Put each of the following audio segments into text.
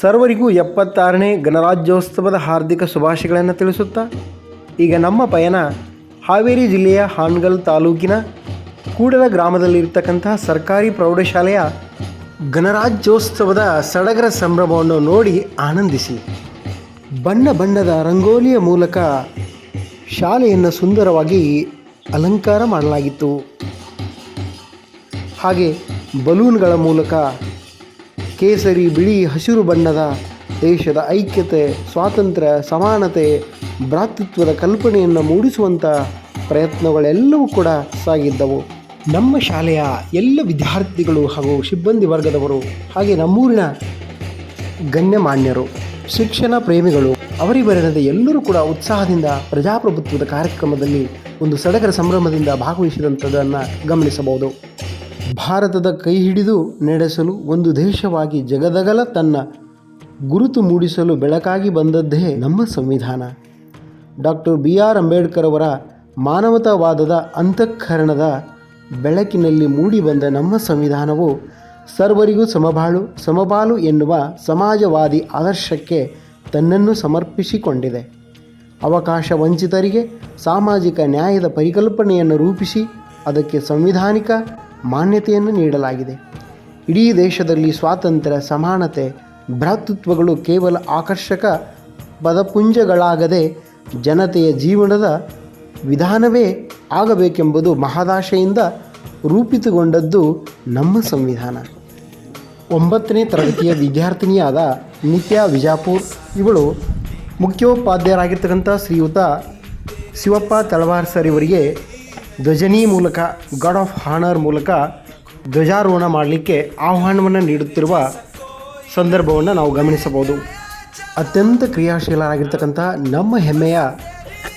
ಸರ್ವರಿಗೂ ಎಪ್ಪತ್ತಾರನೇ ಗಣರಾಜ್ಯೋತ್ಸವದ ಹಾರ್ದಿಕ ಶುಭಾಶಯಗಳನ್ನು ತಿಳಿಸುತ್ತಾ, ಈಗ ನಮ್ಮ ಪಯಣ ಹಾವೇರಿ ಜಿಲ್ಲೆಯ ಹಾನಗಲ್ ತಾಲೂಕಿನ ಕೂಡಲ ಗ್ರಾಮದಲ್ಲಿರ್ತಕ್ಕಂತಹ ಸರ್ಕಾರಿ ಪ್ರೌಢಶಾಲೆಯ ಗಣರಾಜ್ಯೋತ್ಸವದ ಸಡಗರ ಸಂಭ್ರಮವನ್ನು ನೋಡಿ ಆನಂದಿಸಿ. ಬಣ್ಣ ಬಣ್ಣದ ರಂಗೋಲಿಯ ಮೂಲಕ ಶಾಲೆಯನ್ನು ಸುಂದರವಾಗಿ ಅಲಂಕಾರ ಮಾಡಲಾಗಿತ್ತು. ಹಾಗೆ ಬಲೂನ್ಗಳ ಮೂಲಕ ಕೇಸರಿ, ಬಿಳಿ, ಹಸಿರು ಬಣ್ಣದ ದೇಶದ ಐಕ್ಯತೆ, ಸ್ವಾತಂತ್ರ್ಯ, ಸಮಾನತೆ, ಭ್ರಾತೃತ್ವದ ಕಲ್ಪನೆಯನ್ನು ಮೂಡಿಸುವಂಥ ಪ್ರಯತ್ನಗಳೆಲ್ಲವೂ ಕೂಡ ಸಾಗಿದ್ದವು. ನಮ್ಮ ಶಾಲೆಯ ಎಲ್ಲ ವಿದ್ಯಾರ್ಥಿಗಳು ಹಾಗೂ ಸಿಬ್ಬಂದಿ ವರ್ಗದವರು ಹಾಗೆ ನಮ್ಮೂರಿನ ಗಣ್ಯಮಾನ್ಯರು, ಶಿಕ್ಷಣ ಪ್ರೇಮಿಗಳು ಅವರಿವರೆನದ ಎಲ್ಲರೂ ಕೂಡ ಉತ್ಸಾಹದಿಂದ ಪ್ರಜಾಪ್ರಭುತ್ವದ ಕಾರ್ಯಕ್ರಮದಲ್ಲಿ ಒಂದು ಸಡಗರ ಸಂಭ್ರಮದಿಂದ ಭಾಗವಹಿಸಿದಂಥದ್ದನ್ನು ಗಮನಿಸಬಹುದು. ಭಾರತದ ಕೈ ಹಿಡಿದು ನಡೆಸಲು ಒಂದು ದೇಶವಾಗಿ ಜಗದಗಲ ತನ್ನ ಗುರುತು ಮೂಡಿಸಲು ಬೆಳಕಾಗಿ ಬಂದದ್ದೇ ನಮ್ಮ ಸಂವಿಧಾನ. ಡಾಕ್ಟರ್ ಬಿ ಆರ್ ಅಂಬೇಡ್ಕರ್ ಅವರ ಮಾನವತಾವಾದದ ಅಂತಃಕರಣದ ಬೆಳಕಿನಲ್ಲಿ ಮೂಡಿಬಂದ ನಮ್ಮ ಸಂವಿಧಾನವು ಸರ್ವರಿಗೂ ಸಮಬಾಳು, ಸಮಬಾಲು ಎನ್ನುವ ಸಮಾಜವಾದಿ ಆದರ್ಶಕ್ಕೆ ತನ್ನನ್ನು ಸಮರ್ಪಿಸಿಕೊಂಡಿದೆ. ಅವಕಾಶ ವಂಚಿತರಿಗೆ ಸಾಮಾಜಿಕ ನ್ಯಾಯದ ಪರಿಕಲ್ಪನೆಯನ್ನು ರೂಪಿಸಿ, ಅದಕ್ಕೆ ಸಂವಿಧಾನಿಕ ಮಾನ್ಯತೆಯನ್ನು ನೀಡಲಾಗಿದೆ. ಇಡೀ ದೇಶದಲ್ಲಿ ಸ್ವಾತಂತ್ರ್ಯ, ಸಮಾನತೆ, ಭ್ರಾತೃತ್ವಗಳು ಕೇವಲ ಆಕರ್ಷಕ ಪದಪುಂಜಗಳಾಗದೆ ಜನತೆಯ ಜೀವನದ ವಿಧಾನವೇ ಆಗಬೇಕೆಂಬುದು ಮಹದಾಶೆಯಿಂದ ರೂಪಿತಗೊಂಡದ್ದು ನಮ್ಮ ಸಂವಿಧಾನ. ಒಂಬತ್ತನೇ ತರಗತಿಯ ವಿದ್ಯಾರ್ಥಿನಿಯಾದ ನಿತ್ಯಾ ವಿಜಾಪುರ್ ಇವಳು ಮುಖ್ಯೋಪಾಧ್ಯಾಯರಾಗಿರ್ತಕ್ಕಂಥ ಶ್ರೀಯುತ ಶಿವಪ್ಪ ತಳವಾರ್ ಸರ್ ಇವರಿಗೆ ಧ್ವಜನಿ ಮೂಲಕ ಗಾಡ್ ಆಫ್ ಹಾನರ್ ಮೂಲಕ ಧ್ವಜಾರೋಹಣ ಮಾಡಲಿಕ್ಕೆ ಆಹ್ವಾನವನ್ನು ನೀಡುತ್ತಿರುವ ಸಂದರ್ಭವನ್ನು ನಾವು ಗಮನಿಸಬಹುದು. ಅತ್ಯಂತ ಕ್ರಿಯಾಶೀಲರಾಗಿರ್ತಕ್ಕಂಥ ನಮ್ಮ ಹೆಮ್ಮೆಯ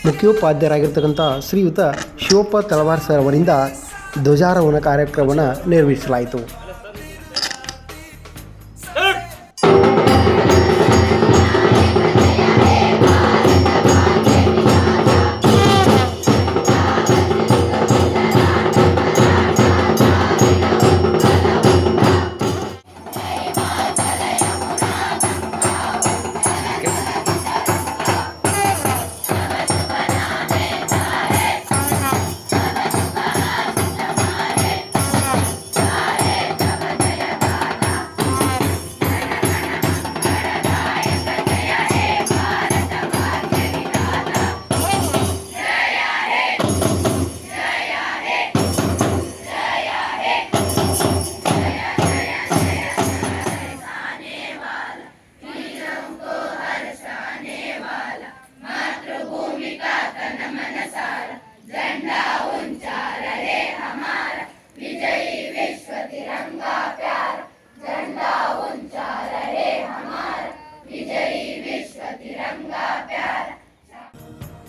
ಮುಖ್ಯೋಪಾಧ್ಯಾಯರಾಗಿರ್ತಕ್ಕಂಥ ಶ್ರೀಯುತ ಶಿವಪ್ಪ ತಳವಾರ್ ಸರ್ ಅವರಿಂದ ಧ್ವಜಾರೋಹಣ ಕಾರ್ಯಕ್ರಮವನ್ನು ನಿರ್ವಹಿಸಲಾಯಿತು.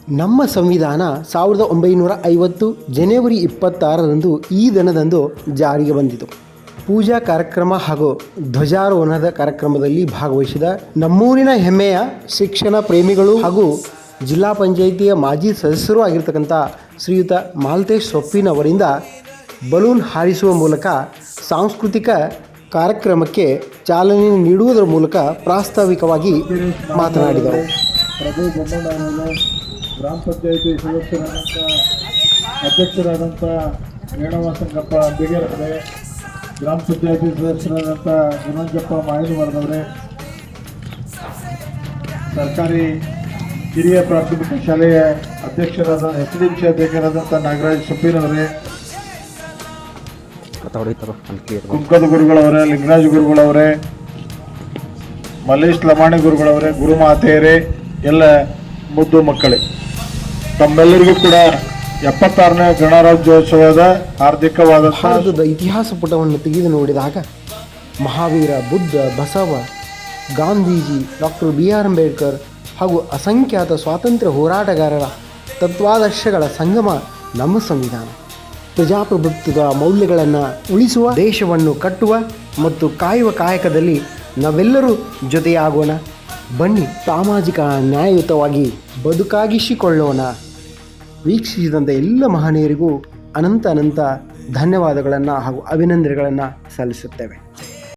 ನಮ್ಮ ಸಂವಿಧಾನ ಸಾವಿರದ ಒಂಬೈನೂರ ಐವತ್ತು ಜನವರಿ ಇಪ್ಪತ್ತಾರರಂದು ಈ ದಿನದಂದು ಜಾರಿಗೆ ಬಂದಿತು. ಪೂಜಾ ಕಾರ್ಯಕ್ರಮ ಹಾಗೂ ಧ್ವಜಾರೋಹಣದ ಕಾರ್ಯಕ್ರಮದಲ್ಲಿ ಭಾಗವಹಿಸಿದ ನಮ್ಮೂರಿನ ಹೆಮ್ಮೆಯ ಶಿಕ್ಷಣ ಪ್ರೇಮಿಗಳು ಹಾಗೂ ಜಿಲ್ಲಾ ಪಂಚಾಯಿತಿಯ ಮಾಜಿ ಸದಸ್ಯರೂ ಆಗಿರ್ತಕ್ಕಂಥ ಶ್ರೀಯುತ ಮಾಲ್ತೇಶ್ ಸೊಪ್ಪಿನವರಿಂದ ಬಲೂನ್ ಹಾರಿಸುವ ಮೂಲಕ ಸಾಂಸ್ಕೃತಿಕ ಕಾರ್ಯಕ್ರಮಕ್ಕೆ ಚಾಲನೆ ನೀಡುವುದರ ಮೂಲಕ ಪ್ರಾಸ್ತಾವಿಕವಾಗಿ ಮಾತನಾಡಿದರು. ಗ್ರಾಮ ಪಂಚಾಯಿತಿ ಸದಸ್ಯರಾದಂಥ ಅಧ್ಯಕ್ಷರಾದಂಥ ರೇಣವ ಸಂಗಪ್ಪ ಬಿಗೇರವರೇ ಗ್ರಾಮ ಪಂಚಾಯತಿ ಸದಸ್ಯರಾದಂಥ ಗುಣಂಜಪ್ಪ ಮಾಯನವರದವರೇ, ಸರ್ಕಾರಿ ಹಿರಿಯ ಪ್ರಾಥಮಿಕ ಶಾಲೆಯ ಅಧ್ಯಕ್ಷರಾದ ಎಸ್ ಡಿ ಸಿ ಅಧ್ಯಕ್ಷರಾದಂಥ ನಾಗರಾಜ್ ಸೊಪ್ಪಿನವರೇ, ಕುಂಕದ ಗುರುಗಳವರೇ, ಲಿಂಗರಾಜ್ ಗುರುಗಳವರೇ, ಮಲ್ಲೇಶ್ ಲಮಾಣಿ ಗುರುಗಳವರೇ, ಗುರುಮಾತೆಯರೇ, ಎಲ್ಲ ಮುದ್ದು ಮಕ್ಕಳೇ. ತಮ್ಮೆಲ್ಲರಿಗೂ ಕೂಡ ಎಪ್ಪತ್ತಾರನೇ ಗಣರಾಜ್ಯೋತ್ಸವದ ಹಾರ್ದಿಕವಾದ ಇತಿಹಾಸ ಪುಟವನ್ನು ತೆಗೆದು ನೋಡಿದಾಗ Mahavira Buddha Basava Gandhiji doctor B R Ambedkar ಹಾಗೂ ಅಸಂಖ್ಯಾತ ಸ್ವಾತಂತ್ರ್ಯ ಹೋರಾಟಗಾರರ ತತ್ವಾದರ್ಶಗಳ ಸಂಗಮ ನಮ್ಮ ಸಂವಿಧಾನ. ಪ್ರಜಾಪ್ರಭುತ್ವದ ಮೌಲ್ಯಗಳನ್ನು ಉಳಿಸುವ, ದೇಶವನ್ನು ಕಟ್ಟುವ ಮತ್ತು ಕಾಯುವ ಕಾಯಕದಲ್ಲಿ ನಾವೆಲ್ಲರೂ ಜೊತೆಯಾಗೋಣ. ಬನ್ನಿ ಸಾಮಾಜಿಕ ನ್ಯಾಯಯುತವಾಗಿ ಬದುಕಾಗಿಸಿಕೊಳ್ಳೋಣ. ವೀಕ್ಷಿಸಿದಂಥ ಎಲ್ಲ ಮಹನೀಯರಿಗೂ ಅನಂತ ಅನಂತ ಧನ್ಯವಾದಗಳನ್ನು ಹಾಗೂ ಅಭಿನಂದನೆಗಳನ್ನು ಸಲ್ಲಿಸುತ್ತೇವೆ.